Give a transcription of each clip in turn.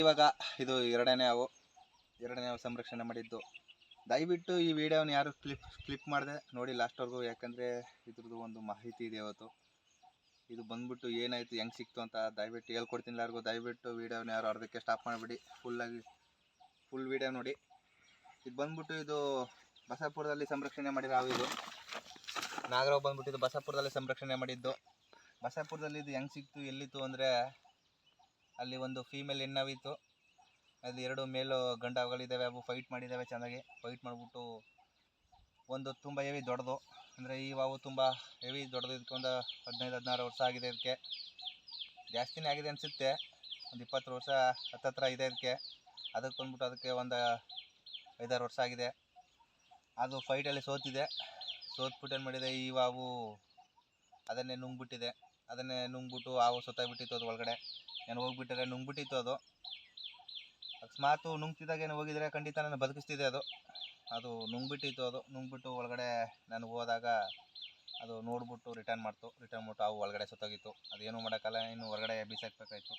ಇವಾಗ ಇದು ಎರಡನೇ ಹಾವು ಎರಡನೇ ಹಾವು ಸಂರಕ್ಷಣೆ ಮಾಡಿದ್ದು. ದಯವಿಟ್ಟು ಈ ವಿಡಿಯೋನ ಯಾರು ಕ್ಲಿಪ್ ಕ್ಲಿಪ್ ಮಾಡಿದೆ ನೋಡಿ ಲಾಸ್ಟ್ವರೆಗೂ ಯಾಕಂದರೆ ಇದ್ರದ್ದು ಒಂದು ಮಾಹಿತಿ ಇದೆ ಇವತ್ತು ಇದು ಬಂದ್ಬಿಟ್ಟು ಏನಾಯಿತು, ಹೆಂಗೆ ಸಿಕ್ತು ಅಂತ ದಯವಿಟ್ಟು ಹೇಳ್ಕೊಡ್ತೀನಿ ಎಲ್ಲರಿಗೂ. ದಯವಿಟ್ಟು ವಿಡಿಯೋನ ಯಾರು ಅರ್ಧಕ್ಕೆ ಸ್ಟಾಪ್ ಮಾಡಿಬಿಡಿ. ಫುಲ್ಲಾಗಿ ಫುಲ್ ವಿಡಿಯೋ ನೋಡಿ. ಇದು ಬಂದ್ಬಿಟ್ಟು ಇದು ಬಸಾಪುರದಲ್ಲಿ ಸಂರಕ್ಷಣೆ ಮಾಡಿರೋ ಹಾವು ಇದು. ನಾಗರಾವ್ ಬಂದ್ಬಿಟ್ಟು ಇದು ಬಸಾಪುರದಲ್ಲಿ ಸಂರಕ್ಷಣೆ ಮಾಡಿದ್ದು. ಬಸಾಪುರದಲ್ಲಿ ಇದು ಹೆಂಗೆ ಸಿಕ್ತು, ಎಲ್ಲಿತ್ತು ಅಂದರೆ ಅಲ್ಲಿ ಒಂದು ಫೀಮೇಲ್ ಹೆಣ್ಣವಿತ್ತು ಅಲ್ಲಿ ಎರಡು ಮೇಲು ಗಂಡಗಳಿದ್ದಾವೆ ಅವು ಫೈಟ್ ಮಾಡಿದ್ದಾವೆ ಚೆನ್ನಾಗಿ. ಫೈಟ್ ಮಾಡಿಬಿಟ್ಟು ಒಂದು ತುಂಬ ಹೆವಿ ದೊಡ್ಡದು. ಅಂದರೆ ಈ ಹಾವು ತುಂಬ ಹೆವಿ ದೊಡ್ಡದು. ಇದಕ್ಕೆ ಒಂದು ಹದಿನೈದು, ಹದಿನಾರು ವರ್ಷ ಆಗಿದೆ ಇದಕ್ಕೆ. ಜಾಸ್ತಿನೇ ಆಗಿದೆ ಅನಿಸುತ್ತೆ. ಒಂದು ಇಪ್ಪತ್ತು ವರ್ಷ ಹತ್ತತ್ರ ಇದೆ ಇದಕ್ಕೆ. ಅದಕ್ಕೆ ಬಂದ್ಬಿಟ್ಟು ಅದಕ್ಕೆ ಒಂದು ಐದಾರು ವರ್ಷ ಆಗಿದೆ. ಅದು ಫೈಟಲ್ಲಿ ಸೋತಿದೆ. ಸೋತ್ಬಿಟ್ಟು ಏನು ಮಾಡಿದೆ, ಈ ಹಾವು ಅದನ್ನೇ ನುಂಗ್ಬಿಟ್ಟಿದೆ. ಅದನ್ನೇ ನುಂಗ್ಬಿಟ್ಟು ಹಾವು ಸೊತ್ತಾಗ್ಬಿಟ್ಟಿತ್ತು ಅದು ಒಳಗಡೆ. ಏನು ಹೋಗ್ಬಿಟ್ಟರೆ? ನುಂಗ್ಬಿಟ್ಟಿತ್ತು ಅದು. ಅಕಸ್ಮಾತ್ ನುಂಗ್ತಿದ್ದಾಗ ಏನು ಹೋಗಿದ್ರೆ ಖಂಡಿತ ನಾನು ಬದುಕಿಸ್ತಿದೆ ಅದು. ಅದು ನುಂಗ್ಬಿಟ್ಟಿತ್ತು ಅದು. ನುಂಗ್ಬಿಟ್ಟು ಒಳಗಡೆ ನಾನು ಹೋದಾಗ ಅದು ನೋಡ್ಬಿಟ್ಟು ರಿಟರ್ನ್ ಮಾಡ್ತು. ರಿಟರ್ನ್ ಮಾಡ್ಬಿಟ್ಟು ಹಾವು ಒಳಗಡೆ ಸತ್ತೋಗಿತ್ತು. ಅದೇನು ಮಾಡೋಕ್ಕಲ್ಲ ಇನ್ನು ಹೊರಗಡೆ ಬೀಸಾಕ್ಬೇಕಾಯ್ತು.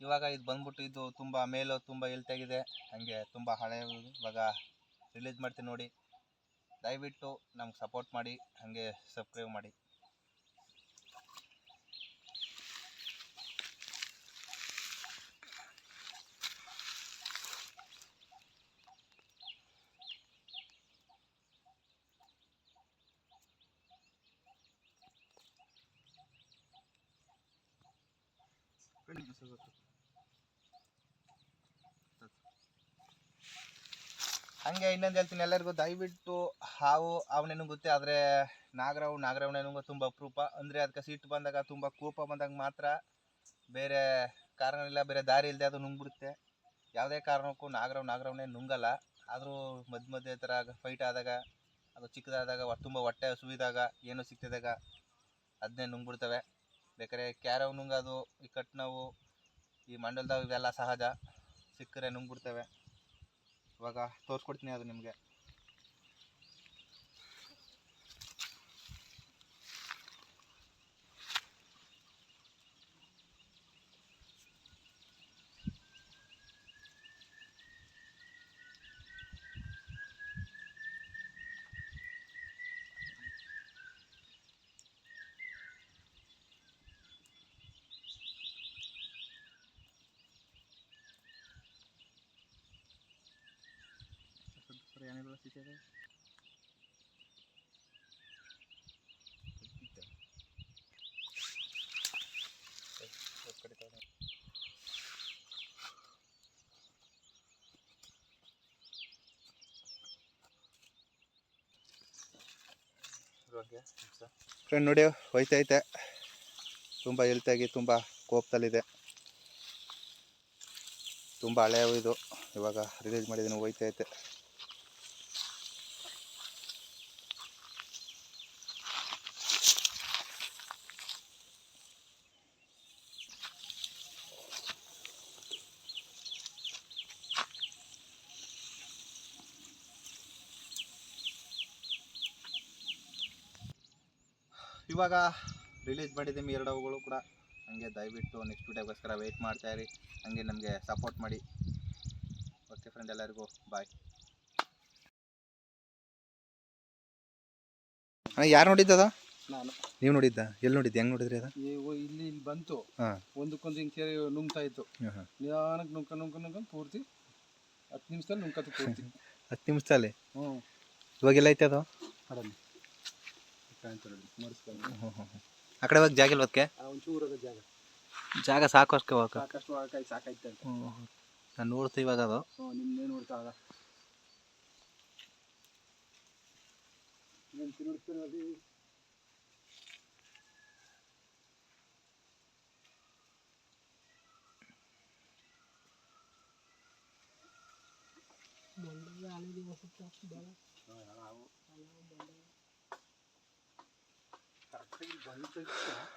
ಇವಾಗ ಇದು ಬಂದ್ಬಿಟ್ಟು ಇದು ತುಂಬ ಮೇಲು, ತುಂಬ ಹೆಲ್ತಾಗಿದೆ ಹಾಗೆ ತುಂಬ ಹಳೆ ಇವಾಗ ರಿಲೀಸ್ ಮಾಡ್ತೀನಿ ನೋಡಿ. ದಯವಿಟ್ಟು ನಮ್ಗೆ ಸಪೋರ್ಟ್ ಮಾಡಿ. ಹಾಗೆ ಸಬ್ಸ್ಕ್ರೈಬ್ ಮಾಡಿ. ಹಂಗೆ ಇನ್ನೊಂದು ಹೇಳ್ತೀನಿ, ಎಲ್ಲರಿಗೂ ದಯವಿಟ್ಟು ಹಾವು ಅವನೇನು ಗೊತ್ತೆ, ಆದರೆ ನಾಗರಾವ್ ನಾಗರಾವನೇನು ತುಂಬ ಅಪರೂಪ. ಅಂದರೆ ಅದಕ್ಕೆ ಸಿಟ್ಟು ಬಂದಾಗ ತುಂಬ ಕೋಪ ಬಂದಾಗ ಮಾತ್ರ ಬೇರೆ ಕಾರಣ ಇಲ್ಲ ಬೇರೆ ದಾರಿ ಇಲ್ಲದೆ ಅದು ನುಂಗ್ಬಿಡುತ್ತೆ. ಯಾವುದೇ ಕಾರಣಕ್ಕೂ ನಾಗರಾವ್ ನಾಗರಾವನೇ ನುಂಗಲ್ಲ. ಆದರೂ ಮಧ್ಯ ಮಧ್ಯೆ ಥರ ಫೈಟ್ ಆದಾಗ, ಅದು ಚಿಕ್ಕದಾದಾಗ, ತುಂಬ ಹೊಟ್ಟೆ ಹಸುವಿದಾಗ, ಏನೋ ಸಿಕ್ತಿದಾಗ ಅದನ್ನೇ ನುಂಗ್ಬಿಡ್ತವೆ. ಬೇಕಾದ್ರೆ ಕ್ಯಾರವ್ ನುಂಗೋದು, ಈ ಕಟ್ ನೋವು ಈ ಮಂಡಲದಾಗ ಇವೆಲ್ಲ ಸಹಜ. ಸಿಕ್ಕರೆ ನುಂಗ್ಬಿಡ್ತವೆ. ಇವಾಗ ತೋರಿಸ್ಕೊಡ್ತೀನಿ ಅದು ನಿಮಗೆ. ಫ್ರೆಂಡ್ ನೋಡಿ ಹೋಯ್ತೈತೆ ತುಂಬ ಹೆಲ್ತಾಗಿ ತುಂಬ ಕೋಪದಲ್ಲಿದೆ. ತುಂಬ ಹಳೆಯವು ಇದು. ಇವಾಗ ರಿಲೀಸ್ ಮಾಡಿದ್ದೀನಿ ಹೋಯ್ತೈತೆ ಇವಾಗ ರಿಲೀಸ್ ಮಾಡಿದ್ದೀವಿ ಎರಡು ಅವುಗಳು ಕೂಡ ಹಂಗೆ ದಯವಿಟ್ಟು ನೆಕ್ಸ್ಟ್ ವೀಡಿಯೋಗೋಸ್ಕರ ವೆಯ್ಟ್ ಮಾಡ್ತಾ ಇರಿ. ಹಂಗೆ ನಮಗೆ ಸಪೋರ್ಟ್ ಮಾಡಿ. ಓಕೆ ಫ್ರೆಂಡ್ ಎಲ್ಲರಿಗೂ ಬಾಯ್ ಯಾರು ನೋಡಿದ್ದದ ನಾನು. ನೀವು ನೋಡಿದ್ದ? ಎಲ್ಲಿ ನೋಡಿದ್ದೆ? ಹೆಂಗ್ ನೋಡಿದ್ರಿ ಅದ? ಇವು ಇಲ್ಲಿ ಇಲ್ಲಿ ಬಂತು. ಒಂದಕ್ಕೊಂದು ಹಿಂಗೆ ಸೇರಿ ನುಂಗ್ತಾ ಇತ್ತು. ನಿಧಾನಕ್ಕೆ ನುಂಕ ನುಂಕ ನುಂಕ ಪೂರ್ತಿ ಹತ್ತು ನಿಮಿಷದಲ್ಲಿ ನುಂಕತ್ತು ಪೂರ್ತಿ. ಹತ್ತು ನಿಮಿಷದಲ್ಲಿ? ಹ್ಞೂ ಇವಾಗೆಲ್ಲ ಐತೆ ಅದು? ಕಡಲಿ ಕಾಣ್ತಾ ನೋಡಿ ಹ್ಞೂ ಆ ಕಡೆ ಹೋಗಿ ಜಾಗ ಇಲ್ವದಕ್ಕೆ ಒಂಚೂರದ ಜಾಗ. ಜಾಗ ಹೋಗಕ್ಕೆ? ಸಾಕಷ್ಟು ಸಾಕಾಯ್ತು ಅಂತ. ಹ್ಞೂ ನಾನು ನೋಡ್ತೀವಿ ಇವಾಗ ಅದು. ನಿಮ್ಮನ್ನೇ ನೋಡ್ತಾ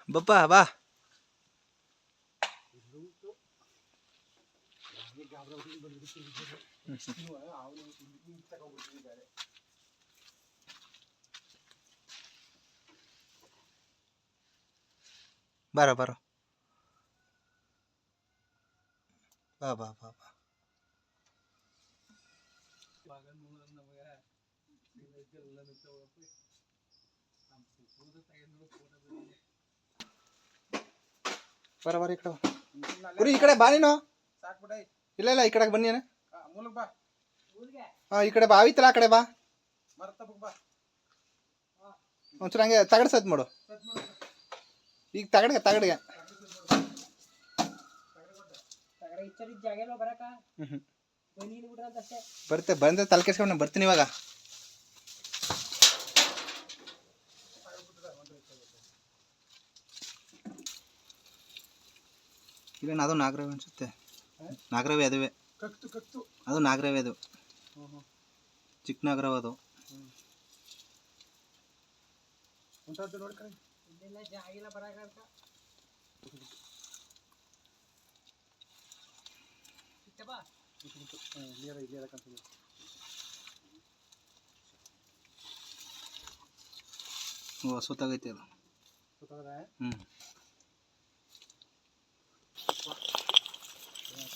ಬಪ್ಪ ಬಾ ಬಾರೋ ಬಾರೋ ಬಾ ಬಾ ಬಾ ಬಾ ಬರ ಬರ ಈ ಕಡೆ ಈ ಕಡೆ ಬಾ ನೀನು. ಇಲ್ಲ ಇಲ್ಲ ಈ ಕಡೆಗೆ ಬನ್ನಿ ಹಾಂ ಈ ಕಡೆ ಬಾ. ಆವಿತ್ತಲ್ಲ ಆ ಕಡೆ ಬಾ. ಒಂಚೂರು ಹಂಗೆ ತಗಡ ಸತ್ ಮಾಡು. ಈಗ ತಗಡ್ಗೆ ತಗಡ್ಗೆ. ಬರುತ್ತೆ ಬಂದ್ರೆ ತಲೆ ಕೆಸ್ಕೊಂಡು ಬರ್ತೀನಿ ಇವಾಗ. ಇಲ್ಲ ಅದು ನಾಗರವೆ ಅನ್ಸುತ್ತೆ. ನಾಗರವೇ ಅದುವೆ. ಕಕ್ತು ಕಕ್ತು. ಅದು ನಾಗರವೇ ಅದು. ಹ್ಞೂ ಹ್ಞೂ ಚಿಕ್ಕ ನಾಗರವ ಅದು. ಓ ಸುತ್ತಾಗೈತೆ ಅದು. ಇಲ್ಲೆಲ್ಲ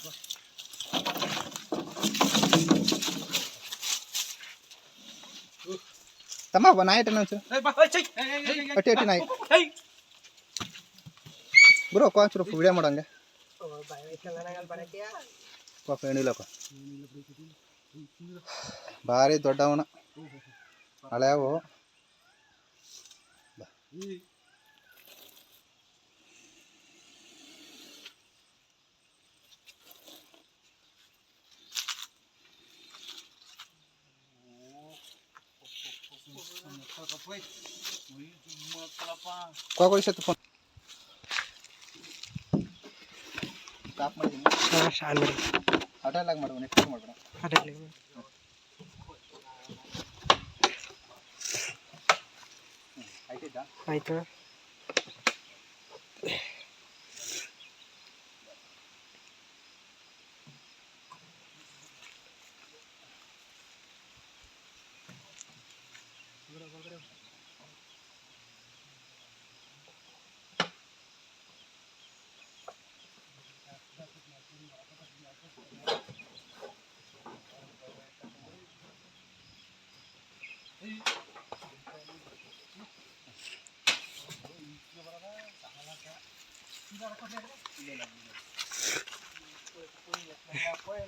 ಜಾಗ ಇಲ್ಲ ಬರಕ ಅಂತ ಸಿಕ್ತಪ್ಪ ಇಲ್ಲಿಯರ ಇಲ್ಲಿಯರ ಕಂತ ಓ ಸುತ್ತಾಗೈತೆ ಅದು ಗೊತ್ತಾಗದ ಹ್ಞೂ ತಮ್ಮ ಬಾ ನಾಯಿ কয় করিস তুই ফোন কাপ মারি দিন হ্যাঁ শাল মারি। আটা লাগ মারবো না একটু যা। আইতে।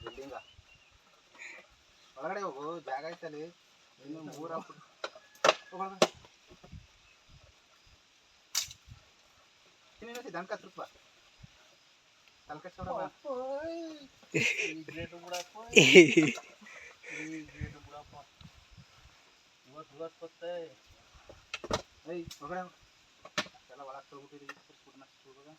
ಬಿಲ್ಡಿಂಗ ಒಳಗಡೆ ಹೋಗು ಜಾಗ ಐತಲ್ಲಿ ಇನ್ನು ಮೂರ ಇನ್ನೇನು ದಣ್ಕ ಹತ್ರಪ್ಪ ತಲೆ ಕಟ್ಸ್ಕೊಡಮ್ಮ ಈ ಗ್ರೇಟ್ ಬಿಡಪ್ಪ ಈ ಗ್ರೇಟ್ ಬಿಡಪ್ಪ ಇವತ್ತು ಇವತ್ತು ಬತ್ತೆ ಏಯ್ ಒಳಗಡೆ ಹೋಗು. ಎಲ್ಲ ಒಳಗೆ ತೊಳ್ಬಿಟ್ಟಿದ್ದೀವಿ ಸುಡ್ನ ಸುಡುವಾಗ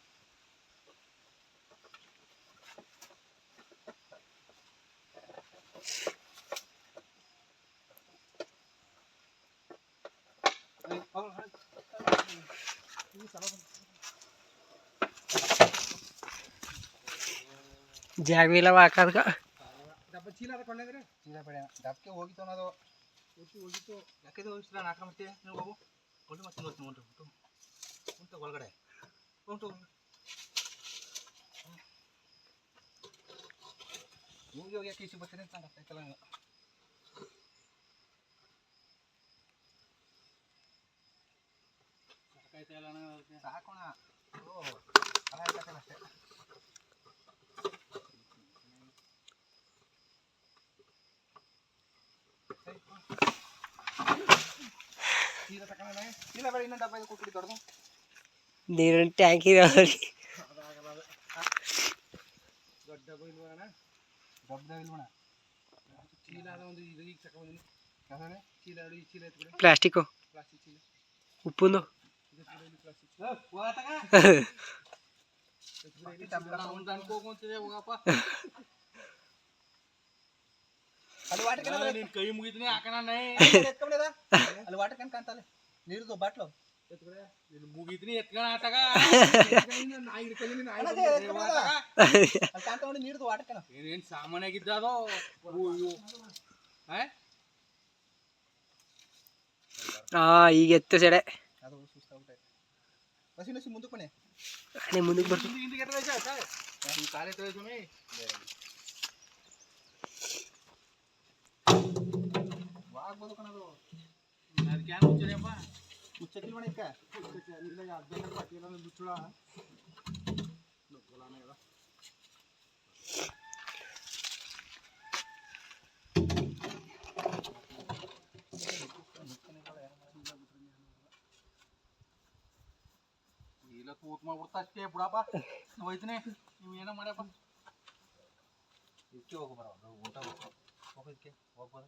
ಹೊಂಟು ಹೊಂಟು ಒಳಗಡೆ ಹೊಂಟು ಹೋಗಿ ಹೋಗಿ ಯಾಕೆ ಈಚೆ ಬರ್ತೀನಿ ಅಂತ ಗೊತ್ತಾಯ್ತಲ್ಲ ನಂಗೆ ಸಾಕೋಣ ಓ ಅಲ್ಲ ಅಷ್ಟೇ. ನೀರಿನ ಟ್ಯಾಂಕ್ ಇದಾವ್ರಿ ದೊಡ್ಡ ಡಬ್ಬ ಇಲ್ವಾ ಅಣ್ಣ ಡಬ್ಬ ಇಲ್ವಣ ಚೀಲ ಅದ ಒಂದು ಇದು ಈಗ ತಗೊಂಡಿನಿ ಯಾವ್ದು ಚೀಲ ಎರಡು ಈ ಚೀಲ ಎತ್ಬಿಡಿ ಪ್ಲಾಸ್ಟಿಕ್ಕು ಪ್ಲಾಸ್ಟಿಕ್ ಚೀಲ ಉಪ್ಪುಂದು ಇದು ಎತ್ಬಿಡಿ ಇಲ್ಲಿ ಪ್ಲಾಸ್ಟಿಕ್ ಹೋಗತ್ತಾಗ ಅನ್ಕೋಕೊಂತಿದೆ ಹೋಗಪ್ಪ ಅಲ್ಲಿ ವಾಟರ್ ಕ್ಯಾನ್ ನಿನ್ ಕೈ ಮುಗಿದ್ನಿ ಹಾಕಣ ಎತ್ಕೊಂಬಿಡದ ಅಲ್ಲಿ ವಾಟರ್ ಕ್ಯಾನ್ ಕಾಣ್ತಲ್ಲ ನೀರ್ದು ಬಾಟ್ಲು ನಿನ್ ಮುಗಿದ್ನಿ ಎತ್ಕಣ ಆತಾಗ ನಾಯಿ ಹಿಡ್ಕೊಂಡಿನಿ ನಾಯಿ ಅಣ್ಣಾಜಿ, ಬಂದೈತೆ, ಎತ್ಕೊಂಡ್ ಆತಾಗ. ಅಲ್ಲಿ ಕಾಣ್ತಾ ನೋಡಿ ನೀರ್ದು ವಾಟರ್ ಕ್ಯಾನ್ ಏನೇನ್ ಸಾಮಾನ್ಯಾಗಿದ್ದ ಅದು ಅಯ್ಯೋ. ಆ? ಹಾ ಈಗ ಎತ್ತು ಸೆಡೆ ಅದು ಸುಸ್ತಾಗ್ಬಿಟ್ಟೈತೆ ಹಸಿ ನಸಿ ಮುಂದಕ್ಕೆ ಬನ್ನಿ ಅದೇ ಮುಂದಕ್ಕೆ ಬರ್ತು ಹಿಂದೆ- ಹಿಂದೆ ಕೆಟ್ಟದೈತೆ ಆತ? ಈ ಕಾಲೇ ತೊಳೆ ಆಗ್ಬೋದು ಕಣದು ಅದಕ್ಕೆ ಏನ್ ಮುಚ್ಚಿದೆಯಪ್ಪ? ಮುಚ್ಚಕ್ಕಿಲ್ ಬಣ್ಣ ಇಕ್ಕ ಇಲ್ಲ, ಅದ್ನೆಲ್ಲ ಪಟ್ಟಿಯೆಲ್ಲ ಒಂದು ಮುಚ್ಚಳ. ನುಗ್ಗಲಾನ ಇವ. ಇಲ್ಲ ತೂತ್ ಮಾಡ್ಬಿಡ್ತಾ ಅಷ್ಟೇ ಬಿಡಪ್ಪ ಹೋಯ್ತೀನಿ ನೀವು ಏನೋ ಮಾಡ್ಯಪ್ಪ ಇದಕ್ಕೆ ಹೋಗು ಬರೋ ಊಟ ಹೋಗೋದಕ್ಕೆ ಹೋಗ್ಬೋದು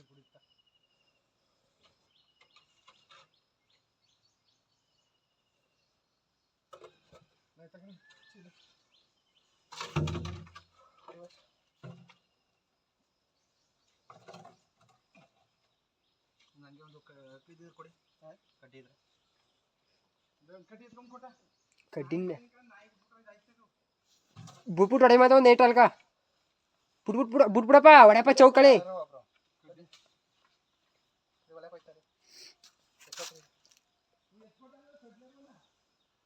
ಅವ್ರು? ನೀರು ಕುಡಿತಾ ನನಗೆ ಒಂದು ಕಡ್ಡಿ ಇದ್ರೆ ಕೊಡಿ ಕಡ್ಡಿ ಇದ್ರೆ ಕಟ್ಟಿ ಎತ್ಕೊಂಡ್ ಕೊಟ್ಟ ಕಡ್ಡಿನ ಬುಟ್ಬಿಟ್ಟು ಹೊಡೆ ಮಾತ ಒಂದು ಏಟು ಅಲ್ಕ ಬುಟ್ಬಿಟ್ ಬಿಡ ಬುಟ್ಬಿಡಪ್ಪ ಹೊಡೆಯಪ್ಪ ಚೌಕಳಿ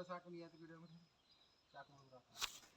कसं आपण याच व्हिडिओमध्ये राहतो